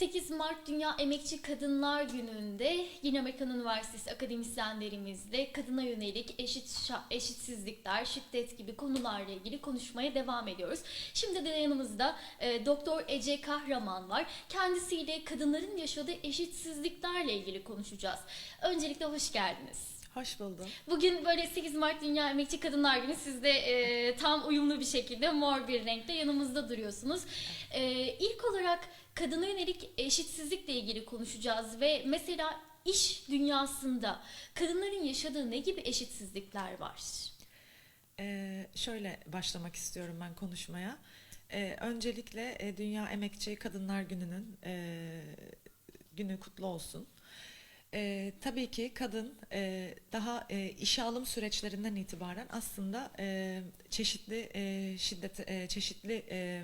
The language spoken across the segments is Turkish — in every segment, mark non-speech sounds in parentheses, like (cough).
8 Mart Dünya Emekçi Kadınlar Günü'nde yine Amerikan Üniversitesi akademisyenlerimizle kadına yönelik eşit eşitsizlikler, şiddet gibi konularla ilgili konuşmaya devam ediyoruz. Şimdi de yanımızda e, Doktor Ece Kahraman var. Kendisiyle kadınların yaşadığı eşitsizliklerle ilgili konuşacağız. Öncelikle hoş geldiniz. Hoş buldum. Bugün böyle 8 Mart Dünya Emekçi Kadınlar Günü siz de e, tam uyumlu bir şekilde mor bir renkte yanımızda duruyorsunuz. E, ilk olarak kadına yönelik eşitsizlikle ilgili konuşacağız ve mesela iş dünyasında kadınların yaşadığı ne gibi eşitsizlikler var? Ee, şöyle başlamak istiyorum ben konuşmaya. Ee, öncelikle e, Dünya Emekçi Kadınlar Günü'nün e, günü kutlu olsun. Ee, tabii ki kadın e, daha e, işe alım süreçlerinden itibaren aslında e, çeşitli e, şiddet, e, çeşitli e,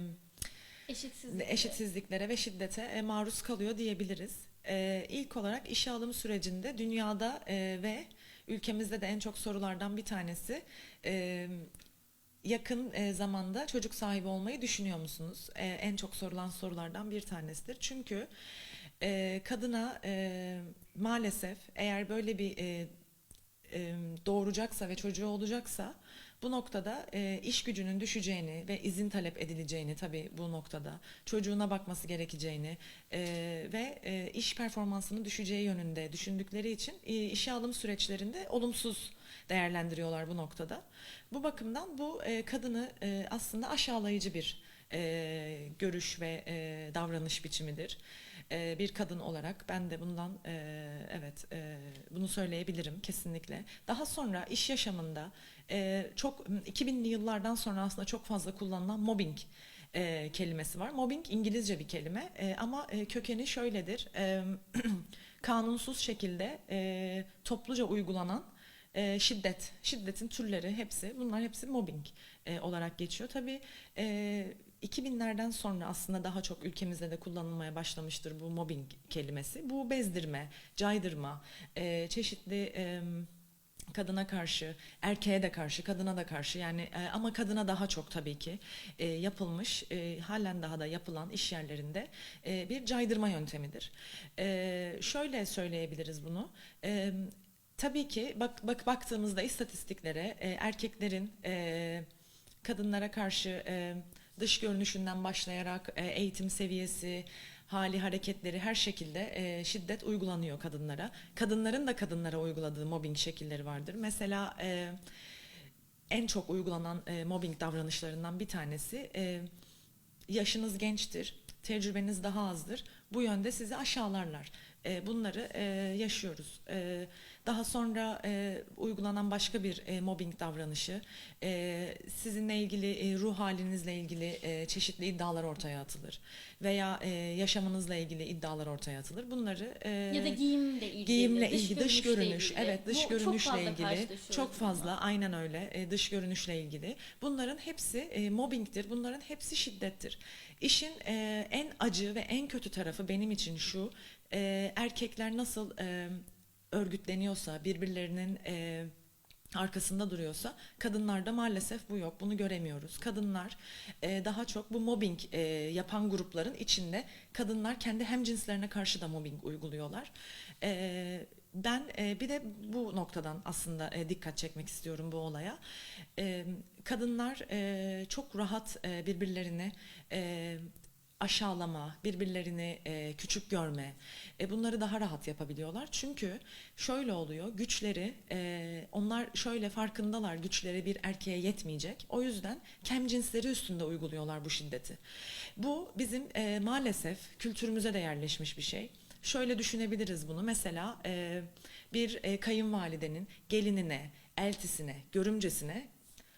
Eşitsizlik. eşitsizliklere ve şiddete e, maruz kalıyor diyebiliriz. E, ilk olarak işe alım sürecinde dünyada e, ve ülkemizde de en çok sorulardan bir tanesi e, yakın e, zamanda çocuk sahibi olmayı düşünüyor musunuz? E, en çok sorulan sorulardan bir tanesidir. Çünkü e, kadına e, maalesef eğer böyle bir e, e, doğuracaksa ve çocuğu olacaksa bu noktada e, iş gücünün düşeceğini ve izin talep edileceğini tabii bu noktada çocuğuna bakması gerekeceğini e, ve e, iş performansının düşeceği yönünde düşündükleri için e, işe alım süreçlerinde olumsuz değerlendiriyorlar bu noktada. Bu bakımdan bu e, kadını e, aslında aşağılayıcı bir e, görüş ve e, davranış biçimidir. E, bir kadın olarak ben de bundan e, evet e, bunu söyleyebilirim kesinlikle. Daha sonra iş yaşamında e, çok 2000'li yıllardan sonra aslında çok fazla kullanılan mobbing e, kelimesi var. Mobbing İngilizce bir kelime e, ama e, kökeni şöyledir. E, (clears throat) kanunsuz şekilde e, topluca uygulanan e, şiddet, şiddetin türleri hepsi bunlar hepsi mobbing e, olarak geçiyor. Tabii e, 2000'lerden sonra aslında daha çok ülkemizde de kullanılmaya başlamıştır bu mobbing kelimesi. Bu bezdirme, caydırma, e, çeşitli e, kadına karşı, erkeğe de karşı, kadına da karşı yani e, ama kadına daha çok tabii ki e, yapılmış, e, halen daha da yapılan iş yerlerinde e, bir caydırma yöntemidir. E, şöyle söyleyebiliriz bunu. E, tabii ki bak, bak baktığımızda istatistiklere e, erkeklerin e, kadınlara karşı e, dış görünüşünden başlayarak e, eğitim seviyesi, hali hareketleri her şekilde e, şiddet uygulanıyor kadınlara. Kadınların da kadınlara uyguladığı mobbing şekilleri vardır. Mesela e, en çok uygulanan e, mobbing davranışlarından bir tanesi e, yaşınız gençtir, tecrübeniz daha azdır. Bu yönde sizi aşağılarlar. E, bunları e, yaşıyoruz. E, daha sonra e, uygulanan başka bir e, mobbing davranışı, e, sizinle ilgili e, ruh halinizle ilgili e, çeşitli iddialar ortaya atılır veya e, yaşamınızla ilgili iddialar ortaya atılır. Bunları e, Ya da giyimle ilgili. giyimle ilgili, dış görünüş, ilgili. evet dış Bu görünüşle çok ilgili çok fazla aynen öyle e, dış görünüşle ilgili. Bunların hepsi e, mobbingtir. Bunların hepsi şiddettir. İşin e, en acı ve en kötü tarafı benim için şu. e, erkekler nasıl e, örgütleniyorsa, birbirlerinin e, arkasında duruyorsa kadınlarda maalesef bu yok. Bunu göremiyoruz. Kadınlar e, daha çok bu mobbing e, yapan grupların içinde kadınlar kendi hemcinslerine karşı da mobbing uyguluyorlar. E, ben e, bir de bu noktadan aslında e, dikkat çekmek istiyorum bu olaya. E, kadınlar e, çok rahat e, birbirlerini e, aşağılama, birbirlerini e, küçük görme, e, bunları daha rahat yapabiliyorlar. Çünkü şöyle oluyor, güçleri, e, onlar şöyle farkındalar, güçleri bir erkeğe yetmeyecek. O yüzden kem cinsleri üstünde uyguluyorlar bu şiddeti. Bu bizim e, maalesef kültürümüze de yerleşmiş bir şey. Şöyle düşünebiliriz bunu. Mesela e, bir e, kayınvalidenin gelinine, eltisine, görümcesine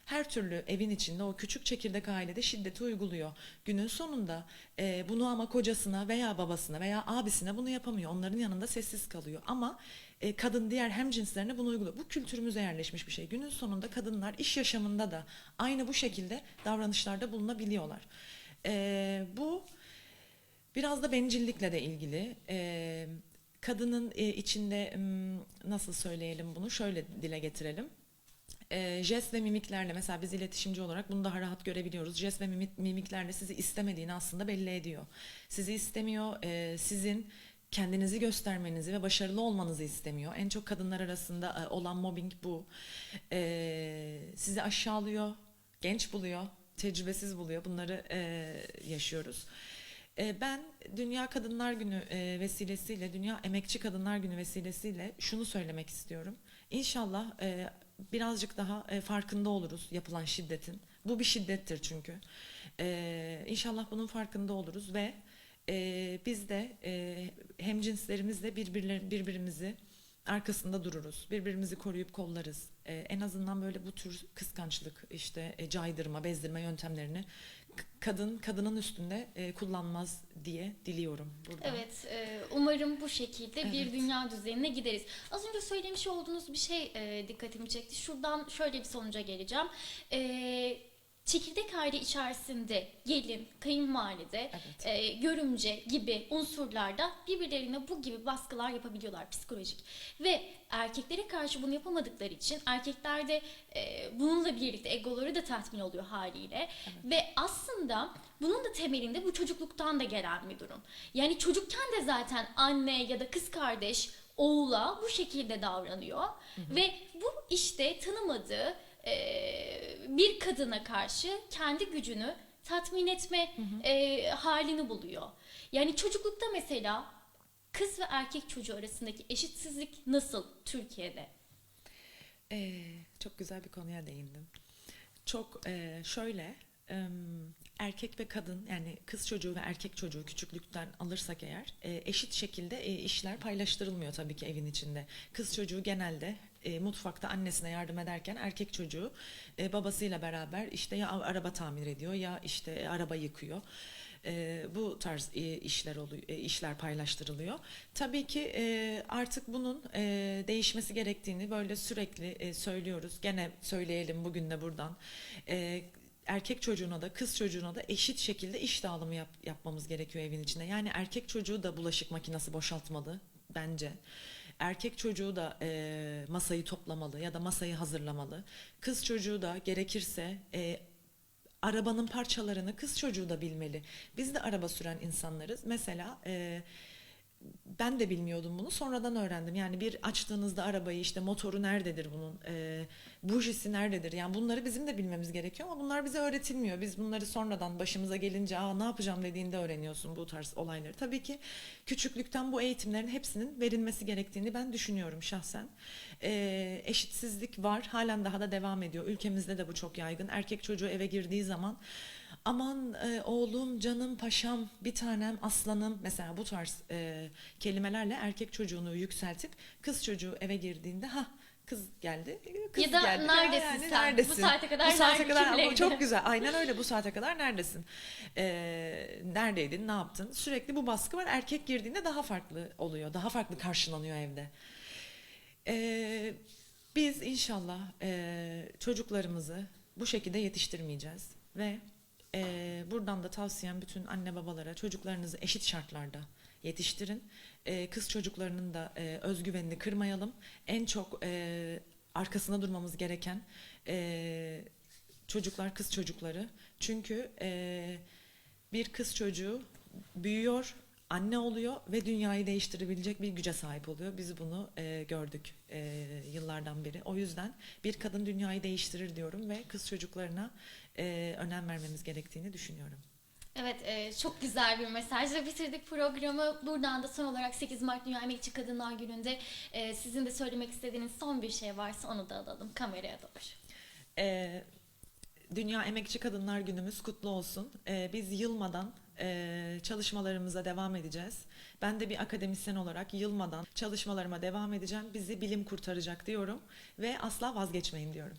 her türlü evin içinde o küçük çekirdek ailede şiddeti uyguluyor. Günün sonunda e, bunu ama kocasına veya babasına veya abisine bunu yapamıyor. Onların yanında sessiz kalıyor. Ama e, kadın diğer hemcinslerine bunu uyguluyor. Bu kültürümüze yerleşmiş bir şey. Günün sonunda kadınlar iş yaşamında da aynı bu şekilde davranışlarda bulunabiliyorlar. E, bu biraz da bencillikle de ilgili. E, kadının e, içinde nasıl söyleyelim bunu şöyle dile getirelim e, jest ve mimiklerle mesela biz iletişimci olarak bunu daha rahat görebiliyoruz. Jest ve mimik- mimiklerle sizi istemediğini aslında belli ediyor. Sizi istemiyor, e, sizin kendinizi göstermenizi ve başarılı olmanızı istemiyor. En çok kadınlar arasında e, olan mobbing bu. E, sizi aşağılıyor, genç buluyor, tecrübesiz buluyor. Bunları e, yaşıyoruz. E, Ben Dünya Kadınlar Günü e, vesilesiyle, Dünya Emekçi Kadınlar Günü vesilesiyle şunu söylemek istiyorum. İnşallah e, birazcık daha e, farkında oluruz yapılan şiddetin. Bu bir şiddettir çünkü. E, İnşallah bunun farkında oluruz ve e, biz de e, hemcinslerimizle birbirler, birbirimizi arkasında dururuz. Birbirimizi koruyup kollarız. E, en azından böyle bu tür kıskançlık, işte e, caydırma, bezdirme yöntemlerini kadın kadının üstünde e, kullanmaz diye diliyorum burada. Evet, e, umarım bu şekilde bir Evet. dünya düzenine gideriz. Az önce söylemiş olduğunuz bir şey e, dikkatimi çekti. Şuradan şöyle bir sonuca geleceğim. E, çekirdek aile içerisinde gelin, kayınvalide, Evet. e, görümce gibi unsurlarda birbirlerine bu gibi baskılar yapabiliyorlar psikolojik. Ve erkeklere karşı bunu yapamadıkları için erkekler de e, bununla birlikte egoları da tatmin oluyor haliyle. Ve aslında bunun da temelinde bu çocukluktan da gelen bir durum. Yani çocukken de zaten anne ya da kız kardeş oğula bu şekilde davranıyor. Ve bu işte tanımadığı bir kadına karşı kendi gücünü tatmin etme e, halini buluyor. Yani çocuklukta mesela kız ve erkek çocuğu arasındaki eşitsizlik nasıl Türkiye'de? Ee, çok güzel bir konuya değindim. Çok e, şöyle em, erkek ve kadın yani kız çocuğu ve erkek çocuğu küçüklükten alırsak eğer e, eşit şekilde e, işler paylaştırılmıyor tabii ki evin içinde. Kız çocuğu genelde e, mutfakta annesine yardım ederken erkek çocuğu e, babasıyla beraber işte ya araba tamir ediyor ya işte e, araba yıkıyor. E, bu tarz e, işler oluyor, e, işler paylaştırılıyor. Tabii ki e, artık bunun e, değişmesi gerektiğini böyle sürekli e, söylüyoruz. Gene söyleyelim bugün de buradan. E, erkek çocuğuna da kız çocuğuna da eşit şekilde iş dağılımı yap- yapmamız gerekiyor evin içinde. Yani erkek çocuğu da bulaşık makinesi boşaltmalı bence. Erkek çocuğu da e, masayı toplamalı ya da masayı hazırlamalı. Kız çocuğu da gerekirse e, arabanın parçalarını kız çocuğu da bilmeli. Biz de araba süren insanlarız. Mesela e, ben de bilmiyordum bunu. Sonradan öğrendim. Yani bir açtığınızda arabayı işte motoru nerededir bunun, e, bujisi nerededir? Yani bunları bizim de bilmemiz gerekiyor ama bunlar bize öğretilmiyor. Biz bunları sonradan başımıza gelince Aa, ne yapacağım dediğinde öğreniyorsun bu tarz olayları. Tabii ki küçüklükten bu eğitimlerin hepsinin verilmesi gerektiğini ben düşünüyorum şahsen. E, eşitsizlik var. Halen daha da devam ediyor. Ülkemizde de bu çok yaygın. Erkek çocuğu eve girdiği zaman aman e, oğlum, canım, paşam, bir tanem, aslanım mesela bu tarz e, kelimelerle erkek çocuğunu yükseltip kız çocuğu eve girdiğinde ha kız geldi. Kız Ya da geldi. neredesin sen? Bu saate kadar Bu saate kadar kimleydi? çok güzel. Aynen öyle bu saate kadar neredesin? Ee, neredeydin? Ne yaptın? Sürekli bu baskı var. Erkek girdiğinde daha farklı oluyor. Daha farklı karşılanıyor evde. Ee, biz inşallah e, çocuklarımızı bu şekilde yetiştirmeyeceğiz ve e, buradan da tavsiyem bütün anne babalara çocuklarınızı eşit şartlarda yetiştirin. E, kız çocuklarının da e, özgüvenini kırmayalım. En çok e, arkasında durmamız gereken e, çocuklar kız çocukları. Çünkü e, bir kız çocuğu büyüyor, anne oluyor ve dünyayı değiştirebilecek bir güce sahip oluyor. Biz bunu e, gördük e, yıllardan beri. O yüzden bir kadın dünyayı değiştirir diyorum ve kız çocuklarına e, önem vermemiz gerektiğini düşünüyorum. Evet, e, çok güzel bir mesajla bitirdik programı. Buradan da son olarak 8 Mart Dünya Emekçi Kadınlar Günü'nde e, sizin de söylemek istediğiniz son bir şey varsa onu da alalım kameraya doğru. Ee, Dünya Emekçi Kadınlar Günümüz kutlu olsun. Ee, biz yılmadan e, çalışmalarımıza devam edeceğiz. Ben de bir akademisyen olarak yılmadan çalışmalarıma devam edeceğim. Bizi bilim kurtaracak diyorum ve asla vazgeçmeyin diyorum.